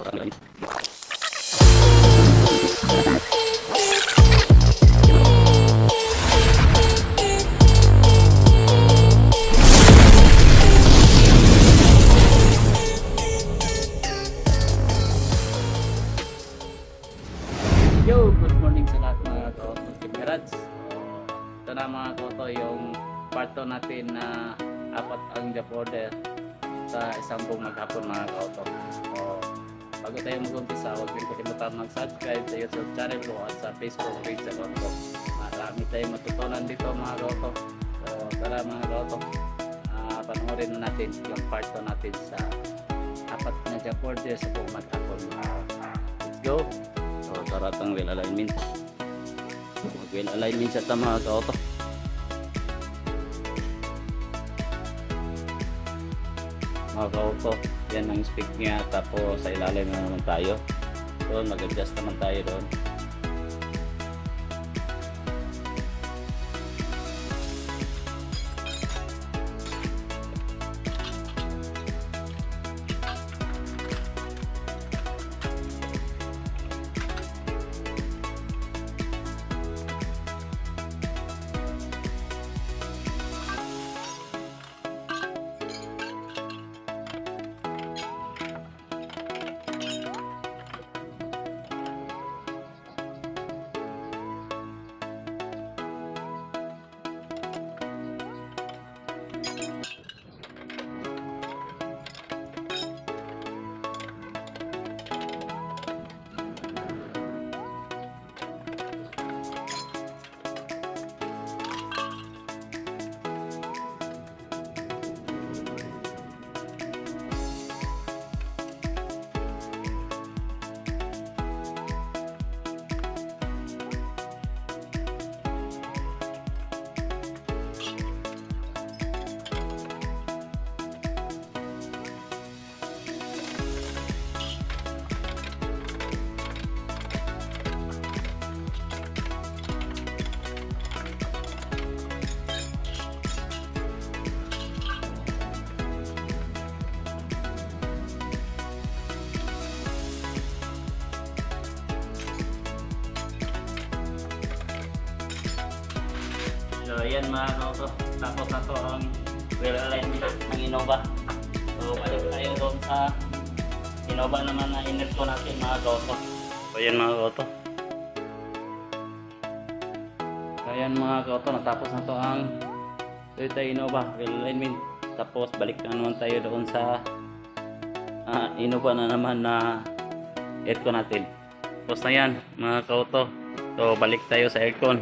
Yo, good morning sa lahat mga kauto Kimirads. Ito na mga 2 natin na apat ang job order sa isang buong maghapon mga. So, bago tayo mag-umpisa, huwag din kalimutan mag-subscribe sa YouTube channel ko at sa Facebook page sa kauto. Marami tayong matutunan dito mga kauto. So, tara mga kauto. Ah, panoorin na natin yung part 2 natin sa apat na job order sa buong maghapon. Ah, let's go! So, taratang wheel alignment. Mag wheel alignment sa tama ka auto. Mga ka-auto, yan ang speak niya. Tapos sa ilalim na naman tayo. Doon, mag-adjust naman tayo doon. So, ayan mga kauto. Tapos na to ang wheel alignment ng Innova. So, balik tayo doon sa Innova naman na inert ko natin mga kauto. So, ayan mga kauto. So, ayan mga kauto. Natapos na to ang Toyota Innova wheel alignment. Tapos, balik na naman tayo doon sa ah, Innova na naman na aircon natin. Tapos na yan mga kauto. So, balik tayo sa aircon.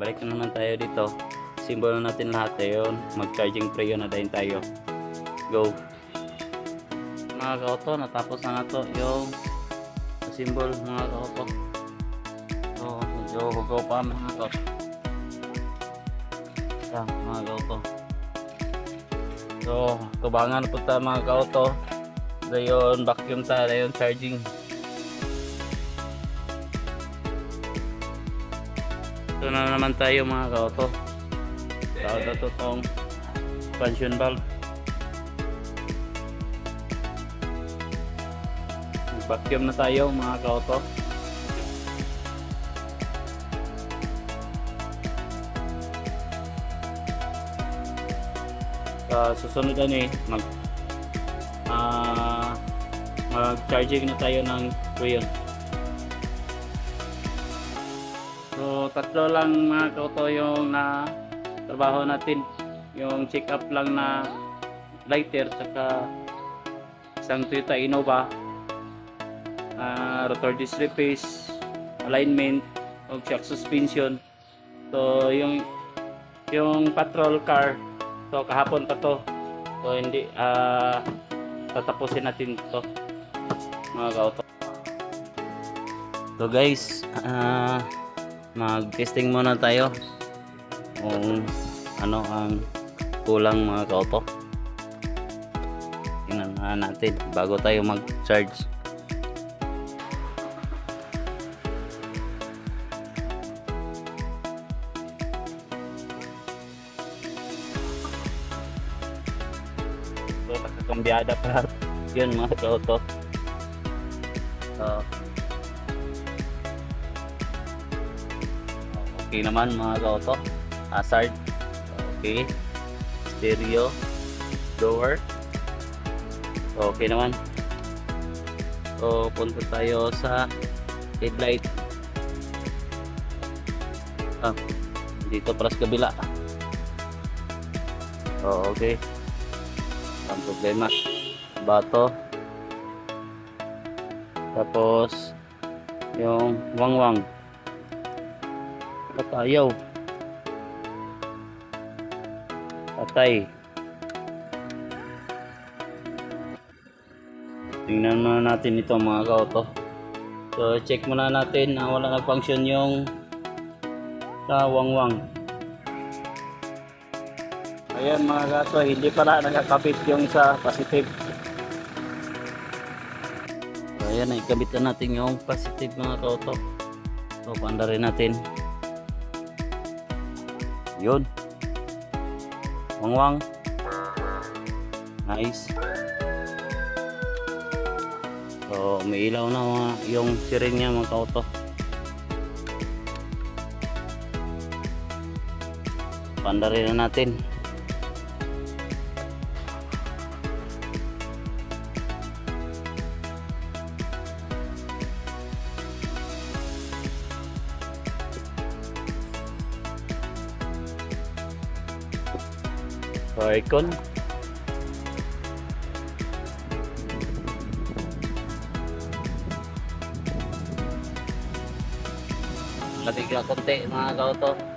Balik na naman tayo dito. Simbolo natin lahat yun. Mag-charging prayer na din tayo. Go. Mga kauto, natapos na na to yung symbol mga kauto. So, medyo hugaw pa mga kauto. Yan, mga kauto. So, tubangan po ta mga kauto. Dayon, vacuum ta, dayon charging. Ito na naman tayo mga kauto. Tawag na to tong expansion valve. Vacuum na tayo mga kauto. Sa susunod na eh, mag ah mag-charging na tayo ng rayon. Tatlo lang mga kauto yung na trabaho natin. Yung check up lang na lighter saka isang Toyota Innova uh, rotor disc replace alignment o shock suspension. So yung yung patrol car so kahapon pa to. So hindi ah tatapusin natin to mga kauto. So guys ah mag-testing muna tayo kung ano ang kulang mga kauto. Tingnan na natin bago tayo mag-charge. kambyada pa. Yun mga kauto. So, okay naman mga kauto. Hazard. Okay. Stereo. Door. Okay naman. So, punta tayo sa headlight. Ah, dito para sa kabila. Oh, okay. Ang problema. Bato. Tapos, yung wangwang. Katayaw. Patay. Tingnan muna natin ito mga kauto. So, check muna natin na wala nag-function yung sa wangwang. Ayan mga gato, hindi pala nakakapit yung sa positive. So, ayan, ikabit na natin yung positive mga kauto. So, panda rin natin. Yun. Wangwang. Nice. So, may ilaw na mga, yung siring niya mga kauto. Panda rin na natin. So, icon. Labig na konti mga kauto.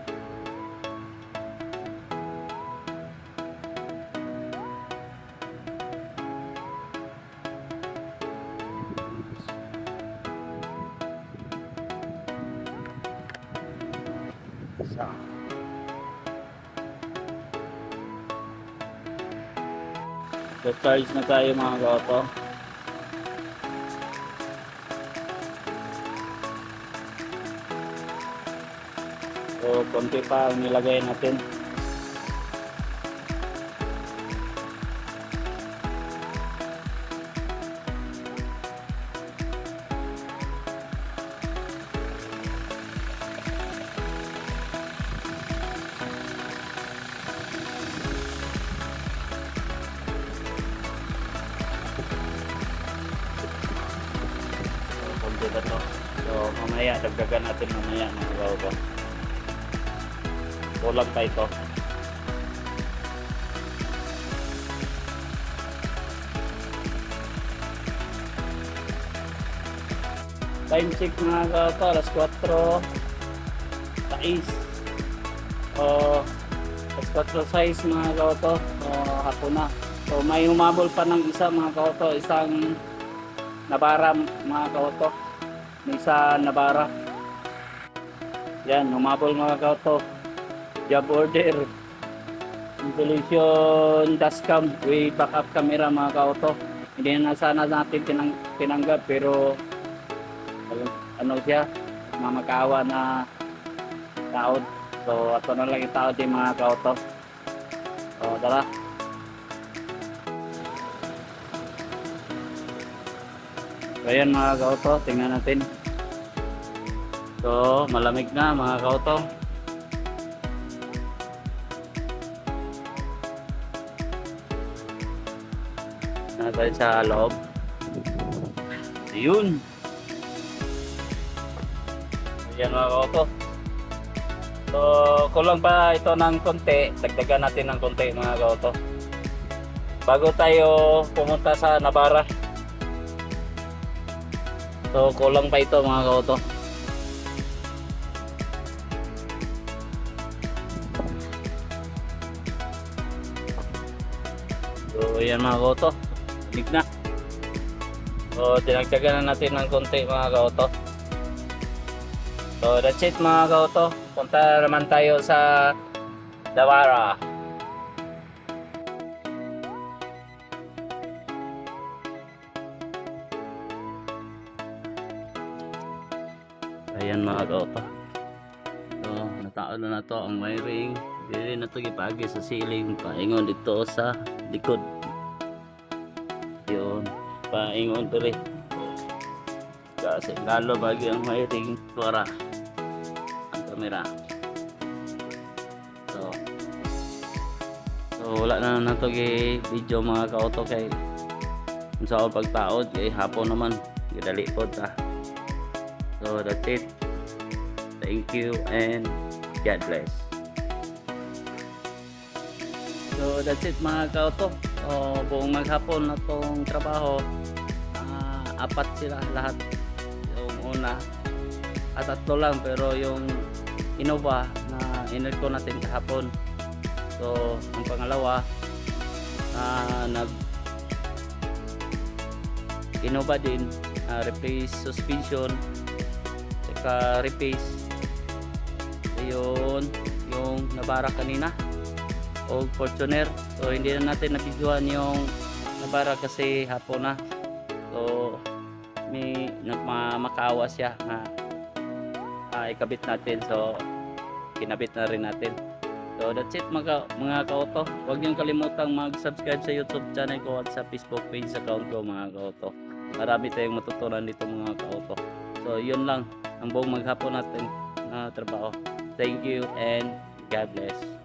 So-charge na tayo mga kauto. So, konti pa nilagay natin. Mamaya, dagdagan natin mamaya mga kauto. Kulang pa ito. Time check mga kauto, alas 4 6 o alas 4 6 mga kauto o hapon na so may humabol pa ng isa mga kauto isang nabara mga kauto may isa nabara. Yan humabol mga kauto. Job order. Installation dashcam with backup camera mga kauto. Hindi na sana natin tinang, tinanggap pero ano siya mamakawa na taod so ato na lang yung taod yung mga kauto. So tara so ayan mga kauto tingnan natin so malamig na mga kauto na tayo sa loob yun Ayan mga kauto. So, kulang pa ito ng konti. Dagdagan natin ng konti mga kauto. Bago tayo pumunta sa Nabara. So, kulang pa ito mga kauto. So, ayan mga kauto. Lig na. So, dinagdagan na natin ng konti mga kauto. So that's it mga kauto. Punta naman tayo sa Dawara. Ayan mga kauto. So natao na na to ang wiring. Dili na to gipagi sa ceiling. Paingon dito sa likod. paingon diri. Kasi lalo bagi ang mairing tuwara ang kamera. So, so wala na na to video mga ka-auto kay sa pagtaod kay hapon naman gidali po ta. So that's it. Thank you and God bless. So that's it mga kauto. O, buong maghapon na tong trabaho, ah, apat sila lahat. Yung una, at tatlo lang pero yung Innova na inerd ko natin kahapon. So ang pangalawa, ah, nag Innova din, ah, replace suspension, saka replace yun yung nabara kanina. O Fortuner. So hindi na natin nabidyohan yung nabara kasi hapon na. So may nagmamakaawa siya na ah, ikabit natin. So kinabit na rin natin. So that's it mga, mga kaoto huwag niyong kalimutang mag subscribe sa youtube channel ko at sa facebook page account ko mga kaoto marami tayong matutunan dito mga kaoto so yun lang ang buong maghapon natin na trabaho Thank you and God bless.